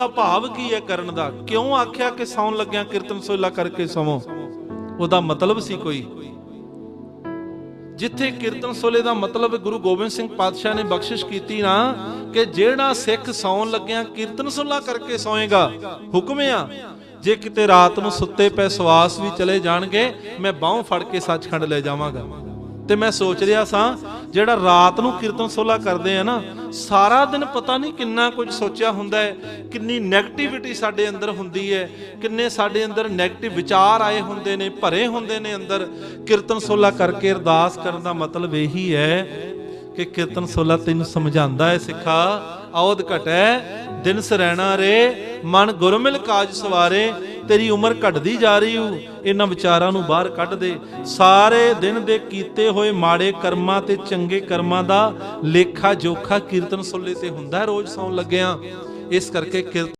ਦਾ ਭਾਵ ਕੀ ਹੈ ਕਰਨ ਦਾ? ਕਿਉਂ ਆਖਿਆ ਕਿ ਸੌਣ ਲੱਗਿਆ ਕੀਰਤਨ ਸੋਹਿਲਾ ਕਰਕੇ ਸੌਵੋ? ਉਹਦਾ ਮਤਲਬ ਸੀ ਕੋਈ? ਜਿੱਥੇ ਕੀਰਤਨ ਸੋਲੇ ਦਾ ਮਤਲਬ ਗੁਰੂ ਗੋਬਿੰਦ ਸਿੰਘ ਪਾਤਸ਼ਾਹ ਨੇ ਬਖਸ਼ਿਸ਼ ਕੀਤੀ ਨਾ, ਕਿ ਜਿਹੜਾ ਸਿੱਖ ਸੌਣ ਲੱਗਿਆ ਕੀਰਤਨ ਸੋਲਾ ਕਰਕੇ ਸੌਏਗਾ, ਹੁਕਮ ਆ, ਜੇ ਕਿਤੇ ਰਾਤ ਨੂੰ ਸੁੱਤੇ ਪਏ ਸਵਾਸ ਵੀ ਚਲੇ ਜਾਣਗੇ, ਮੈਂ ਬਾਹੋਂ ਫੜ ਕੇ ਸੱਚਖੰਡ ਲੈ ਜਾਵਾਂਗਾ। ਤੇ ਮੈਂ ਸੋਚ ਰਿਹਾ ਸਾਂ ਜਿਹੜਾ ਰਾਤ ਨੂੰ ਕੀਰਤਨ ਸੋਲਾ ਕਰਦੇ ਆ ਨਾ, ਸਾਰਾ ਦਿਨ ਪਤਾ ਨਹੀਂ ਕਿੰਨਾ ਕੁਝ ਸੋਚਿਆ ਹੁੰਦਾ ਹੈ, ਕਿੰਨੀ 네ਗੇਟਿਵਿਟੀ ਸਾਡੇ ਅੰਦਰ ਹੁੰਦੀ ਹੈ, ਕਿੰਨੇ ਸਾਡੇ ਅੰਦਰ 네ਗੇਟਿਵ ਵਿਚਾਰ ਆਏ ਹੁੰਦੇ ਨੇ, ਭਰੇ ਹੁੰਦੇ ਨੇ ਅੰਦਰ। ਕੀਰਤਨ ਸੋਲਾ ਕਰਕੇ ਅਰਦਾਸ ਕਰਨ ਦਾ ਮਤਲਬ ਇਹੀ ਹੈ ਕਿ ਕੀਰਤਨ ਸੋਲਾ ਤੈਨੂੰ ਸਮਝਾਉਂਦਾ ਹੈ ਸਿੱਖਾ, ਆਉਦ ਘਟੈ, ਦਿਨ ਸਰੈਣਾ ਰੇ, ਮਨ ਗੁਰਮਿਲ ਕਾਜ ਸਵਾਰੇ ਤੇਰੀ ਉਮਰ ਘਟਦੀ ਜਾ ਰਹੀ ਊ, ਇਹਨਾਂ ਵਿਚਾਰਾਂ ਨੂੰ ਬਾਹਰ ਕੱਢ ਦੇ। ਸਾਰੇ ਦਿਨ ਦੇ ਕੀਤੇ ਹੋਏ ਮਾੜੇ ਕਰਮਾਂ ਤੇ ਚੰਗੇ ਕਰਮਾਂ ਦਾ ਲੇਖਾ ਜੋਖਾ ਕੀਰਤਨ ਸੋਲੇ ਤੇ ਹੁੰਦਾ ਰੋਜ਼ ਸੌਣ ਲੱਗਿਆਂ। ਇਸ ਕਰਕੇ ਕੀਰਤਨ